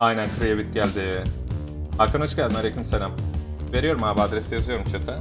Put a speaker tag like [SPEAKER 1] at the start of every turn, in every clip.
[SPEAKER 1] Aynen Kriyevit geldi. Hakan hoş geldin. Aleyküm selam. Veriyorum abi adresi yazıyorum chat'e.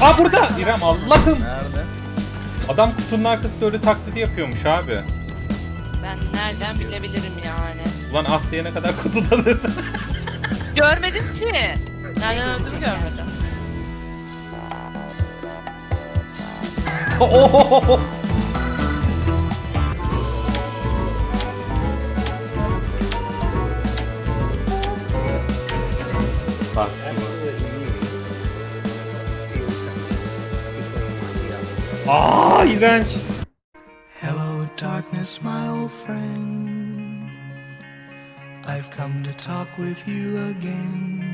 [SPEAKER 1] Aa burada! İrem Allah'ım! Nerede? Adam kutunun arkasında öyle taklidi yapıyormuş abi.
[SPEAKER 2] Ben nereden bilebilirim yani.
[SPEAKER 1] Ulan ah diyene kadar kutudadasın.
[SPEAKER 2] Görmedim ki. Nereden öldüğümü görmedim.
[SPEAKER 1] Ohohoho! Bastım. Aa iğrenç.
[SPEAKER 3] Hello, darkness, my old friend. I've come to talk with you again.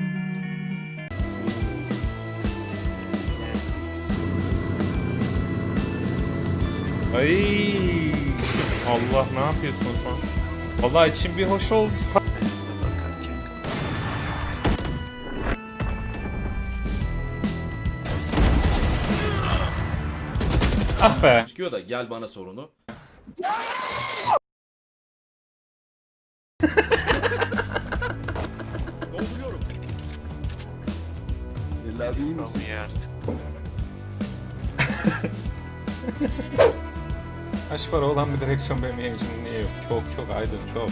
[SPEAKER 1] Ay. Allah ne yapıyorsunuz lan? Vallahi içim bir hoş oldu. Ah be.
[SPEAKER 4] Çıkıyor da gel bana sorunu. Dolduruyorum.
[SPEAKER 1] Kaç para olan bir direksiyon benim yayıncımın niye yok? Çok çok aydın çok.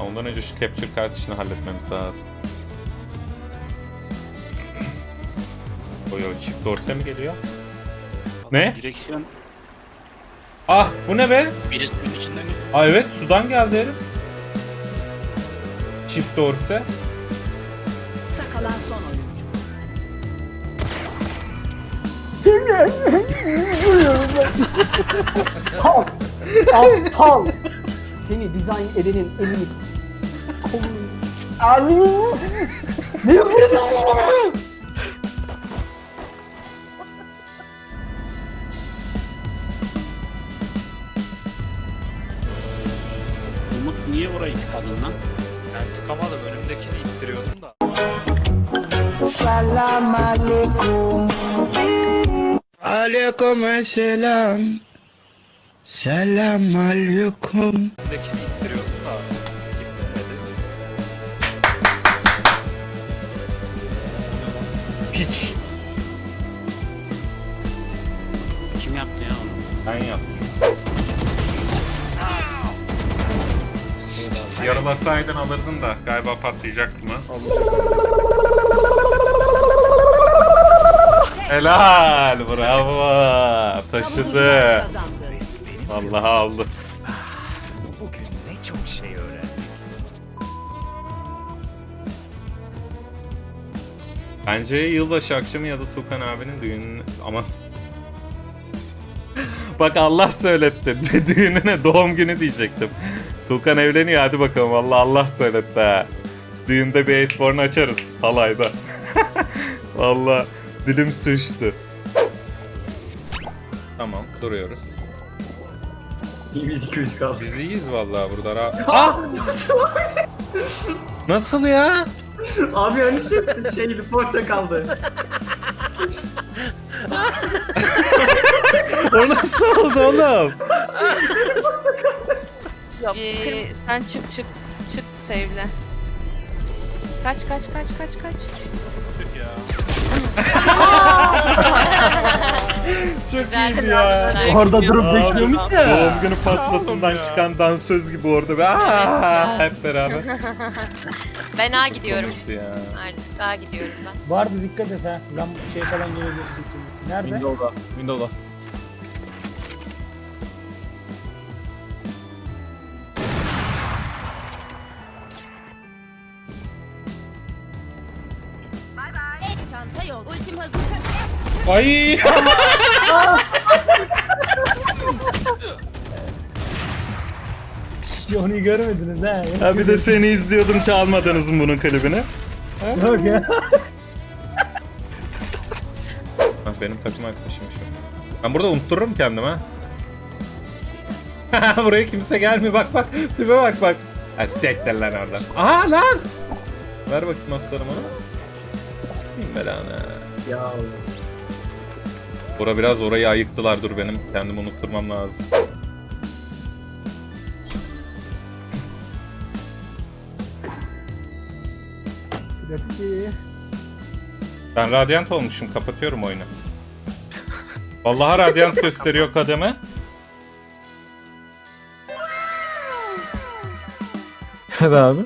[SPEAKER 1] Ondan önce şu capture kart işini halletmemiz lazım. Oyo çift dorse mi geliyor? Ne?
[SPEAKER 5] Direksiyon
[SPEAKER 1] Ah bu ne be?
[SPEAKER 5] birisinin içinde mi?
[SPEAKER 1] Aa evet sudan geldi herif. Çift dorse.
[SPEAKER 6] kalan son oyuncu.
[SPEAKER 7] Aptal. Seni dizayn edenin elini kolunu. Armin. Ne yapıyorsun?
[SPEAKER 5] Umut niye orayı tıkadın lan?
[SPEAKER 8] Ben tıkamadım önümdekini ittiriyordum da. Önümdekini ittiriyordum da gitmedi.
[SPEAKER 1] Piç.
[SPEAKER 5] Kim yaptı ya onu?
[SPEAKER 1] Ben yaptım. Yaralasaydın alırdın da galiba patlayacaktı mı? Helal bravo taşıdı. Vallahi aldı.
[SPEAKER 8] Bugün ne çok şey.
[SPEAKER 1] Bence yılbaşı akşamı ya da Tukan abinin düğünü aman. Bak Allah söyletti. Dü- Düğününe doğum günü diyecektim. Tukan evleniyor hadi bakalım. Vallahi Allah söyletti ha. Düğünde bir 8 açarız halayda. Vallahi dilim sürçtü. Tamam duruyoruz.
[SPEAKER 7] İyiyiz 200 kaldı.
[SPEAKER 1] Biz iyiyiz vallahi burada rahat. Ah! Nasıl ya?
[SPEAKER 7] Abi hani şey, şeydi portakaldı.
[SPEAKER 1] O nasıl oldu oğlum?
[SPEAKER 2] Yok. sen çık çık. Çık sevle. Kaç kaç kaç kaç kaç.
[SPEAKER 1] Çok
[SPEAKER 2] Güzel
[SPEAKER 1] iyiydi ya.
[SPEAKER 7] Orada durup
[SPEAKER 1] Abi,
[SPEAKER 7] bekliyormuş ya.
[SPEAKER 1] Doğum günü pastasından çıkan dansöz gibi orada. Be. Aa, hep beraber.
[SPEAKER 2] Ben A gidiyorum.
[SPEAKER 1] Komikti ya.
[SPEAKER 2] Artık A gidiyorum ben.
[SPEAKER 9] Vardı dikkat et ha. Lan şey falan gelebilirsin. Nerede?
[SPEAKER 7] Windows'da. Windows'da.
[SPEAKER 6] Çanta yok. Ultim hazır.
[SPEAKER 1] Ay.
[SPEAKER 9] Hiç Onu görmediniz ha.
[SPEAKER 1] ha bir de seni izliyordum ki almadınız mı bunun klibini?
[SPEAKER 9] Yok ya.
[SPEAKER 1] Ah, benim takım arkadaşım şu. Ben burada unuttururum kendimi ha. Buraya kimse gelmiyor bak bak. Tipe bak bak. Ha sektir lan oradan. Aha lan. Ver bakayım aslanım onu. Sikeyim belanı.
[SPEAKER 7] Ya.
[SPEAKER 1] Bora biraz orayı ayıktılar dur benim. Kendimi unutturmam lazım.
[SPEAKER 9] Trafik
[SPEAKER 1] Ben radyant olmuşum. Kapatıyorum oyunu. Vallahi radyant gösteriyor kademe.
[SPEAKER 7] Hadi abi.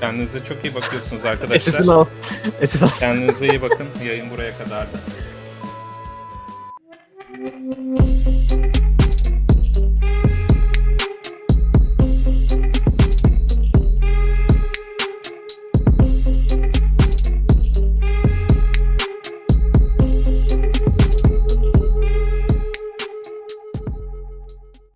[SPEAKER 1] Kendinize çok iyi bakıyorsunuz arkadaşlar.
[SPEAKER 7] al. SS al.
[SPEAKER 1] Kendinize iyi bakın. Yayın buraya kadardı.